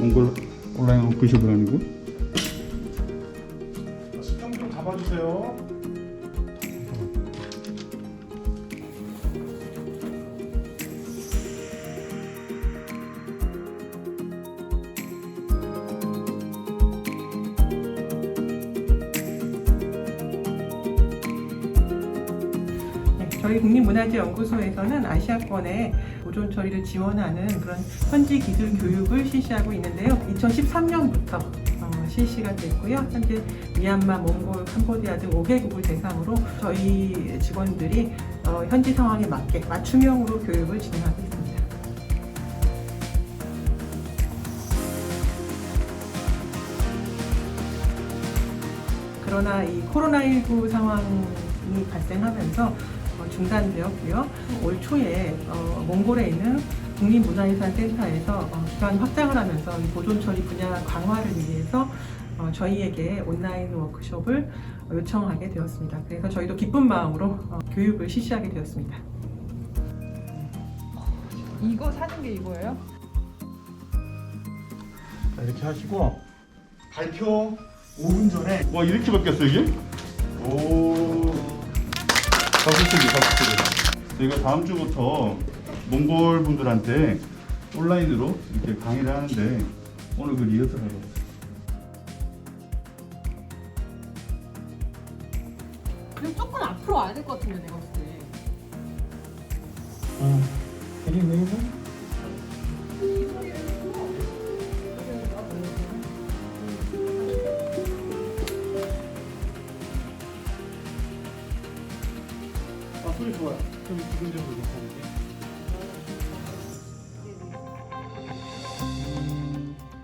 몽골 온라인 워크숍을 하는 곳. 식감 좀 잡아주세요. 네, 저희 국립문화재연구소에서는 아시아권의 보존 처리를 지원하는 그런 현지 기술 교육을 실시하고 있는데요. 2013년부터 어, 실시가 됐고요. 현재 미얀마, 몽골, 캄보디아 등 5개국을 대상으로 저희 직원들이 어, 현지 상황에 맞게 맞춤형으로 교육을 진행하고 있습니다. 그러나 이 코로나19 상황이 발생하면서 어, 중단되었고요. 올 초에 어, 몽골에 있는 국립문화유산 센터에서 어, 기관 확장을 하면서 이 보존 처리 분야 강화를 위해서 어, 저희에게 온라인 워크숍을 요청하게 되었습니다. 그래서 저희도 기쁜 마음으로 어, 교육을 실시하게 되었습니다. 이거 사는 게 이거예요? 자, 이렇게 하시고 발표 5분 전에 와 이렇게 바뀌었어 이게? 오. 박수 치기. 저희가 다음 주부터 몽골 분들한테 온라인으로 이렇게 강의를 하는데 오늘 그 리허설을 하고 있어요. 그럼 조금 앞으로 와야 될 것 같은데 내가 봤을 때. 아 좀좀 괜찮은데.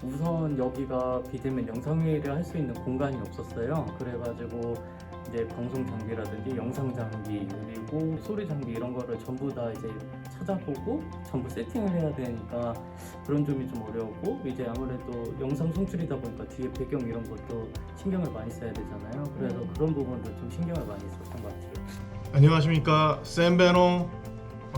우선 여기가 비대면 영상회의를 할 수 있는 공간이 없었어요. 그래가지고 이제 방송 장비라든지 영상 장비 그리고 소리 장비 이런 거를 전부 다 이제 찾아보고 전부 세팅을 해야 되니까 그런 점이 좀 어려웠고 이제 아무래도 영상 송출이다 보니까 뒤에 배경 이런 것도 신경을 많이 써야 되잖아요. 그래서 그런 부분도 좀 신경을 많이 썼던 것 같아요. 안녕하십니까 샘베노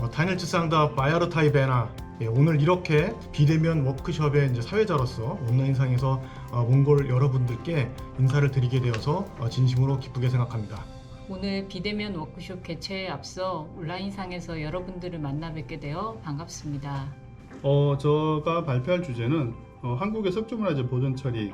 어, 타닐츠상다 바이아르타이 베나 예, 오늘 이렇게 비대면 워크숍의 이제 사회자로서 온라인상에서 어, 몽골 여러분들께 인사를 드리게 되어서 어, 진심으로 기쁘게 생각합니다. 오늘 비대면 워크숍 개최에 앞서 온라인상에서 여러분들을 만나 뵙게 되어 반갑습니다. 어, 제가 발표할 주제는 어, 한국의 석조문화재 보존 처리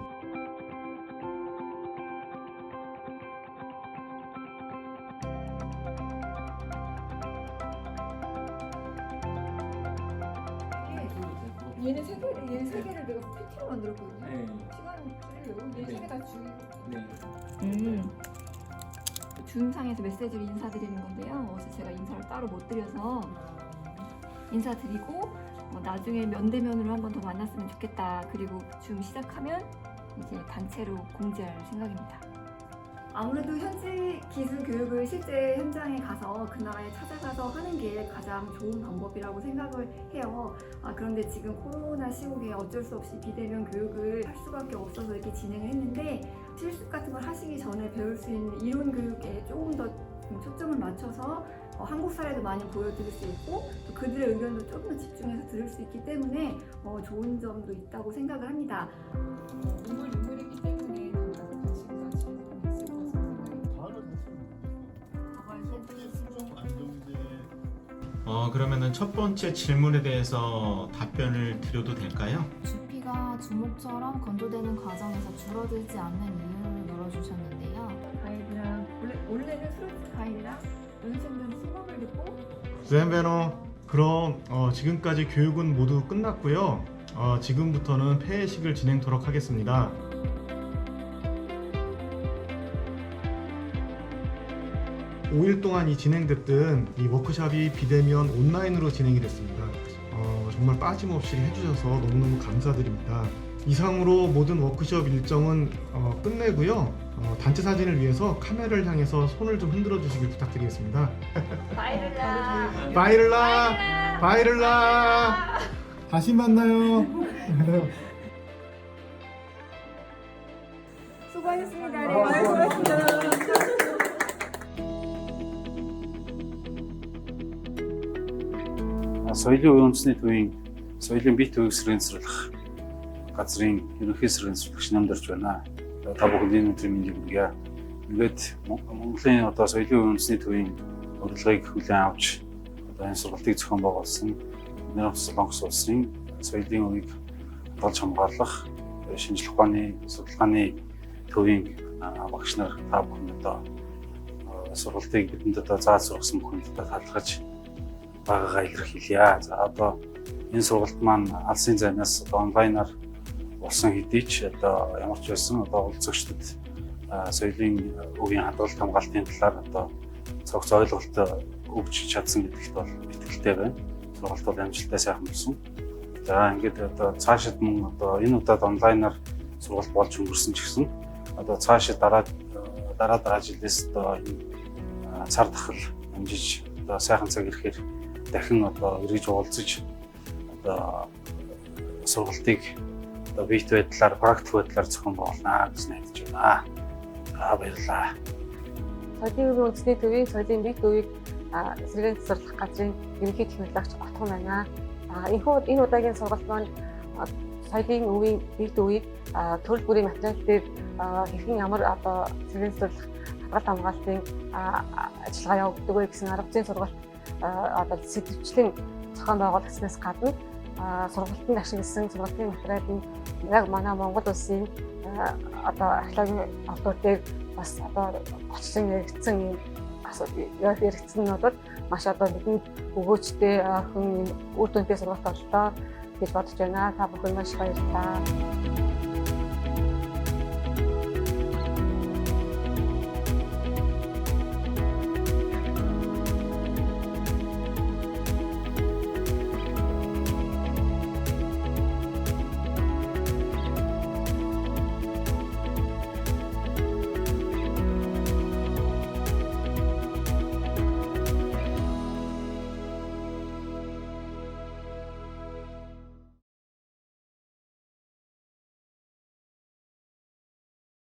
얘네 세 개, 얘네 세 개를 내가 PT로 만들었거든요. 네. 시간 줄이려고 얘네 네. 세개다 줄. 네. 음. 줌상에서 메시지로 인사드리는 건데요. 어제 제가 인사를 따로 못 드려서 인사드리고 어, 나중에 면대면으로 한 번 더 만났으면 좋겠다. 그리고 줌 시작하면 이제 단체로 공지할 생각입니다. 아무래도 현지 기술 교육을 실제 현장에 가서 그 나라에 찾아가서 하는 게 가장 좋은 방법이라고 생각을 해요. 아, 그런데 지금 코로나 시국에 어쩔 수 없이 비대면 교육을 할 수밖에 없어서 이렇게 진행을 했는데 실습 같은 걸 하시기 전에 배울 수 있는 이론 교육에 조금 더 초점을 맞춰서 어, 한국 사례도 많이 보여드릴 수 있고 또 그들의 의견도 조금 더 집중해서 들을 수 있기 때문에 어, 좋은 점도 있다고 생각을 합니다. 어, 그러면은 첫 번째 질문에 대해서 답변을 드려도 될까요? 주피가 주목처럼 건조되는 과정에서 줄어들지 않는 이유를 열어주셨는데요. 가이드랑 원래 원래는 프로젝트 가이드랑 연습은 수업을 듣고 샘베노 그럼 어, 지금까지 교육은 모두 끝났고요. 어, 지금부터는 폐회식을 진행토록 하겠습니다. 오일 동안 이 진행됐던 이 워크숍이 비대면 온라인으로 진행이 됐습니다. 어, 정말 빠짐없이 해주셔서 너무너무 감사드립니다. 이상으로 모든 워크숍 일정은 어, 끝내고요. 어, 단체 사진을 위해서 카메라를 향해서 손을 좀 흔들어 주시길 부탁드리겠습니다. 바이를라 바이를라 바이를라 다시 만나요. 수고하셨습니다. 네, 수고하셨습니다. Соёлын үндэсний төвийн соёлын бит төвийг сэргэнцэрлэх газрын ерөнхий сэргийн судалгч намдарч байна. Та бүхэнд энэ өдрийн мэндийг хүргье. Ингээд Монголын одоо соёлын үндэсний төвийн урилгыг хүлээн авч одоо энэ сургалтыг зохион байгуулсан Нэр Солонгос улсын соёлын үеийг болж хамгаалах шинжлэх ухааны судалгааны төвийн багш нар та бүхэн одоо сургалтыг бидэнд одоо зааж сургасан бүхэнд талархаж байгаагаа илэрхийлье. За одоо энэ сургалт маань алсын зайнаас онлайнаар болсон хэдий ч одоо ямар ч байсан одоо уулзагчдад соёлын үеийн хадгалт хамгаалтын талаар одоо цогц ойлголт өгч чадсан гэдэгт бол итгэлтэй байна. Сургалт бол амжилттай сайхан болсон. За ингээд одоо цаашид мөн одоо энэ удаад онлайнаар сургалт болж өнгөрсөн ч гэсэн одоо цаашид дараа дараа дараа жилээс одоо энэ цар тахал амжиж одоо сайхан цаг ирэхээр дахин одоо эргэж уулзаж одоо сургалтыг одоо биет байдлаар практик байдлаар зохион байгуулнаа гэж найдаж байна. За баярлалаа. Соёлын өвийн үндэсний төвийн соёлын бие төвийг сэргээн засварлах газрын ерөнхий технологич отхон байна. А энэхүү энэ удаагийн сургалт маань соёлын өвийн бие төвийг төрөл бүрийн материал дээр хэрхэн ямар одоо сэргээн засварлах хадгалт хамгаалтын ажиллагаа явагддаг вэ гэсэн арга зүйн сургалт одоо сэтгэвчлэн зохион байгуулагдсанаас гадна сургалтанд ашигласан сургалтын материалын яг манай Монгол улсын одоо археологийн овдууд дээр бас одоо гоцлон яригдсан юм асуудал яригдсан нь бол маш одоо бидэнд өгөөчтэй охин үр дүнтэй сургалт боллоо гэж бодож байна. Та бүхэн маш баярлалаа.